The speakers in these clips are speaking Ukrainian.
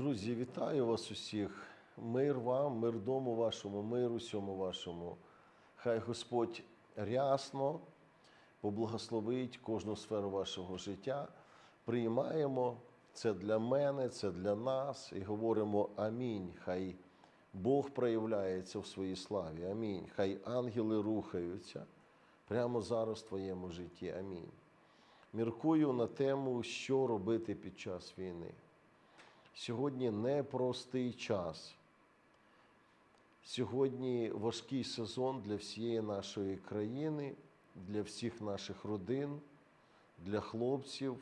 Друзі, вітаю вас усіх. Мир вам, мир дому вашому, мир усьому вашому. Хай Господь рясно поблагословить кожну сферу вашого життя. Приймаємо це для мене, це для нас і говоримо амінь. Хай Бог проявляється в своїй славі. Амінь. Хай ангели рухаються прямо зараз в твоєму житті. Амінь. Міркую на тему, що робити під час війни. Сьогодні непростий час. Сьогодні важкий сезон для всієї нашої країни, для всіх наших родин, для хлопців,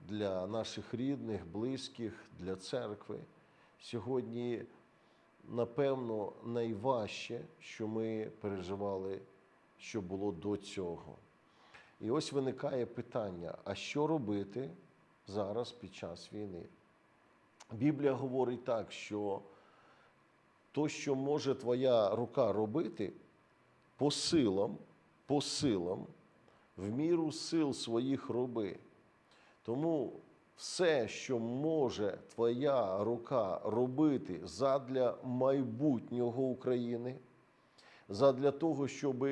для наших рідних, близьких, для церкви. Сьогодні, напевно, найважче, що ми переживали, що було до цього. І ось виникає питання: а що робити зараз під час війни? Біблія говорить так, що то, що може твоя рука робити, по силам, по силам, в міру сил своїх роби. Тому все, що може твоя рука робити задля майбутнього України, задля того, щоб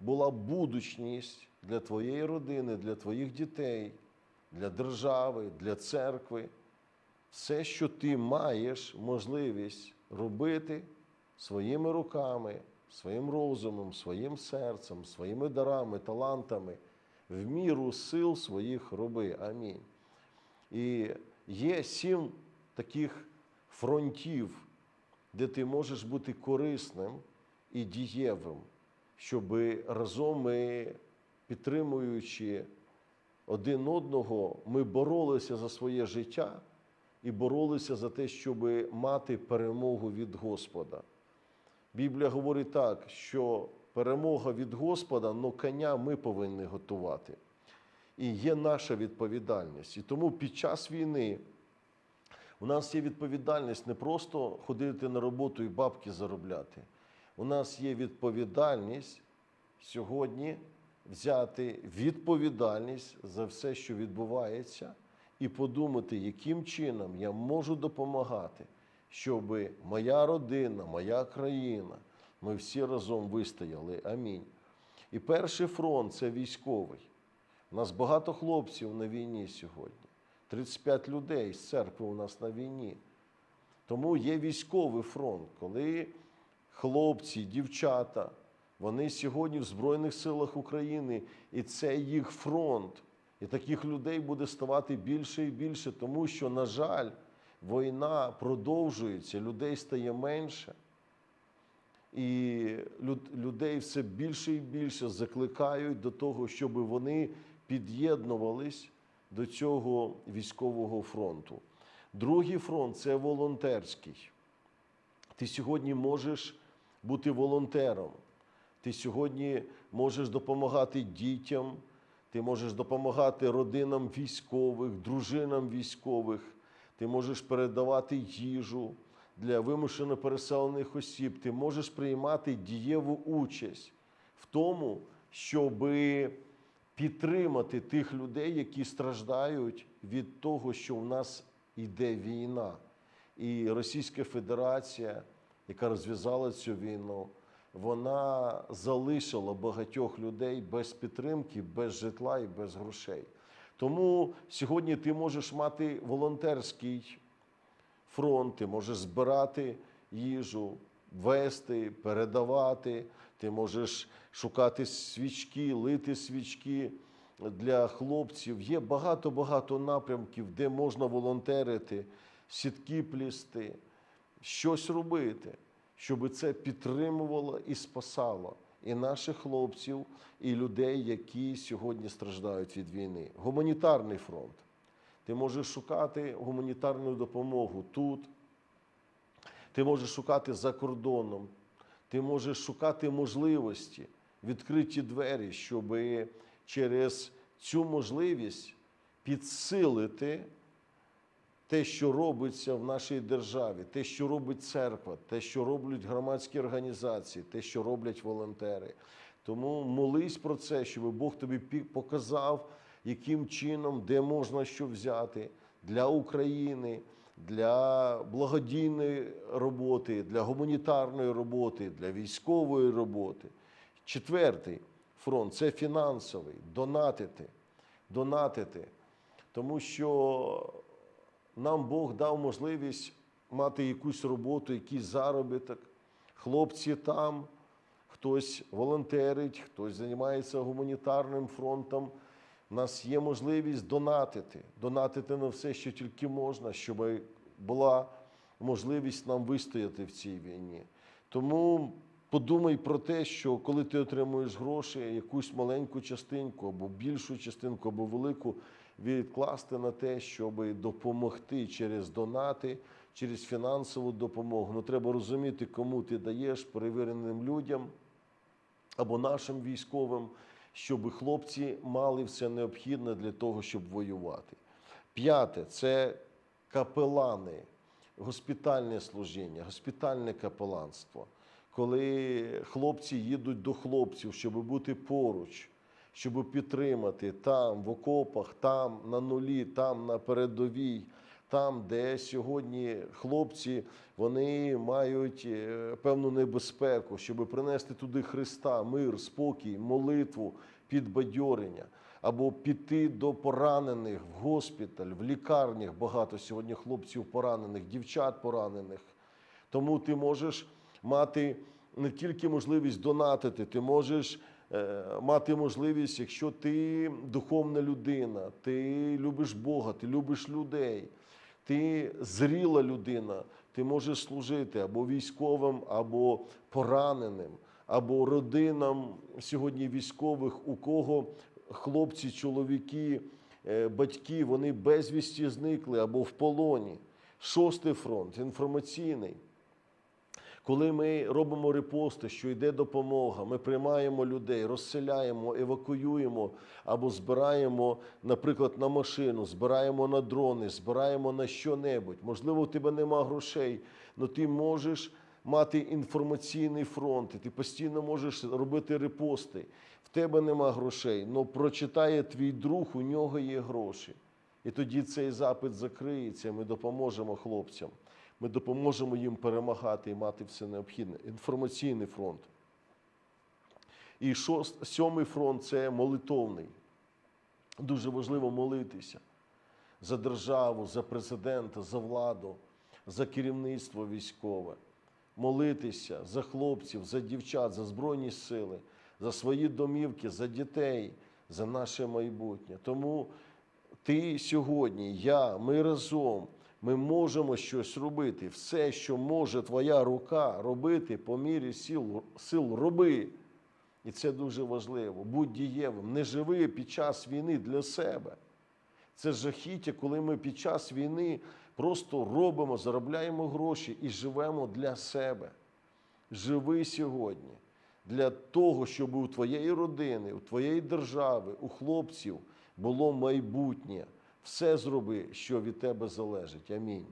була будучність для твоєї родини, для твоїх дітей, для держави, для церкви все, що ти маєш можливість робити своїми руками, своїм розумом, своїм серцем, своїми дарами, талантами, в міру сил своїх роби. Амінь. І є сім таких фронтів, де ти можеш бути корисним і дієвим, щоб разом ми, підтримуючи один одного, ми боролися за своє життя і боролися за те, щоб мати перемогу від Господа. Біблія говорить так, що перемога від Господа, але коня ми повинні готувати. І є наша відповідальність. І тому під час війни у нас є відповідальність не просто ходити на роботу і бабки заробляти. У нас є відповідальність сьогодні взяти відповідальність за все, що відбувається і подумати, яким чином я можу допомагати, щоб моя родина, моя країна, ми всі разом вистояли. Амінь. І перший фронт це військовий. У нас багато хлопців на війні сьогодні. 35 людей з церкви у нас на війні. Тому є військовий фронт, коли хлопці, дівчата, вони сьогодні в Збройних силах України, і це їх фронт. І таких людей буде ставати більше і більше, тому що, на жаль, війна продовжується, людей стає менше. І людей все більше і більше закликають до того, щоб вони під'єднувались до цього військового фронту. Другий фронт це волонтерський. Ти сьогодні можеш бути волонтером. Ти сьогодні можеш допомагати дітям. Ти можеш допомагати родинам військових, дружинам військових, ти можеш передавати їжу для вимушено переселених осіб, ти можеш приймати дієву участь в тому, щоб підтримати тих людей, які страждають від того, що в нас йде війна. І Російська Федерація, яка розв'язала цю війну, вона залишила багатьох людей без підтримки, без житла і без грошей. Тому сьогодні ти можеш мати волонтерський фронт, ти можеш збирати їжу, вести, передавати, ти можеш шукати свічки, лити свічки для хлопців. Є багато-багато напрямків, де можна волонтерити, сітки плісти, щось робити щоб це підтримувало і спасало і наших хлопців, і людей, які сьогодні страждають від війни. Гуманітарний фронт. Ти можеш шукати гуманітарну допомогу тут, ти можеш шукати за кордоном, ти можеш шукати можливості, відкриті двері, щоб через цю можливість підсилити те, що робиться в нашій державі, те, що робить церква, те, що роблять громадські організації, те, що роблять волонтери. Тому молись про це, щоб Бог тобі показав, яким чином, де можна що взяти для України, для благодійної роботи, для гуманітарної роботи, для військової роботи. Четвертий фронт це фінансовий донатити. Донатити. Тому що нам Бог дав можливість мати якусь роботу, якийсь заробіток. Хлопці там, хтось волонтерить, хтось займається гуманітарним фронтом. У нас є можливість донатити, донатити на все, що тільки можна, щоб була можливість нам вистояти в цій війні. Тому подумай про те, що коли ти отримуєш гроші, якусь маленьку частинку або більшу частинку, або велику, відкласти на те, щоб допомогти через донати, через фінансову допомогу. Ну треба розуміти, кому ти даєш перевіреним людям або нашим військовим, щоб хлопці мали все необхідне для того, щоб воювати. П'яте це капелани, госпітальне служіння, госпітальне капеланство. Коли хлопці їдуть до хлопців, щоб бути поруч, щоб підтримати там, в окопах, там на нулі, там на передовій, там, де сьогодні хлопці вони мають е, певну небезпеку, щоб принести туди Христа, мир, спокій, молитву, підбадьорення, або піти до поранених в госпіталь, в лікарнях. Багато сьогодні хлопців поранених, дівчат поранених. Тому ти можеш мати не тільки можливість донатити, ти можеш мати можливість, якщо ти духовна людина, ти любиш Бога, ти любиш людей, ти зріла людина, ти можеш служити або військовим, або пораненим, або родинам сьогодні військових, у кого хлопці, чоловіки, е, батьки, вони безвісті зникли або в полоні. Шостий фронт інформаційний. Коли ми робимо репости, що йде допомога, ми приймаємо людей, розселяємо, евакуюємо або збираємо, наприклад, на машину, збираємо на дрони, збираємо на що-небудь. Можливо, у тебе нема грошей, але ти можеш мати інформаційний фронт, і ти постійно можеш робити репости. В тебе нема грошей, але прочитає твій друг, у нього є гроші. І тоді цей запит закриється, ми допоможемо хлопцям. Ми допоможемо їм перемагати і мати все необхідне. Інформаційний фронт. І шост, сьомий фронт це молитовний. Дуже важливо молитися за державу, за президента, за владу, за керівництво військове. Молитися за хлопців, за дівчат, за Збройні сили, за свої домівки, за дітей, за наше майбутнє. Тому ти сьогодні, я, ми разом. Ми можемо щось робити. Все, що може твоя рука робити по мірі сил, сил роби. І це дуже важливо. Будь дієвим. Не живи під час війни для себе. Це жахіття, коли ми під час війни просто робимо, заробляємо гроші і живемо для себе. Живи сьогодні для того, щоб у твоєї родини, у твоєї держави, у хлопців було майбутнє. Все зроби, що від тебе залежить. Амінь.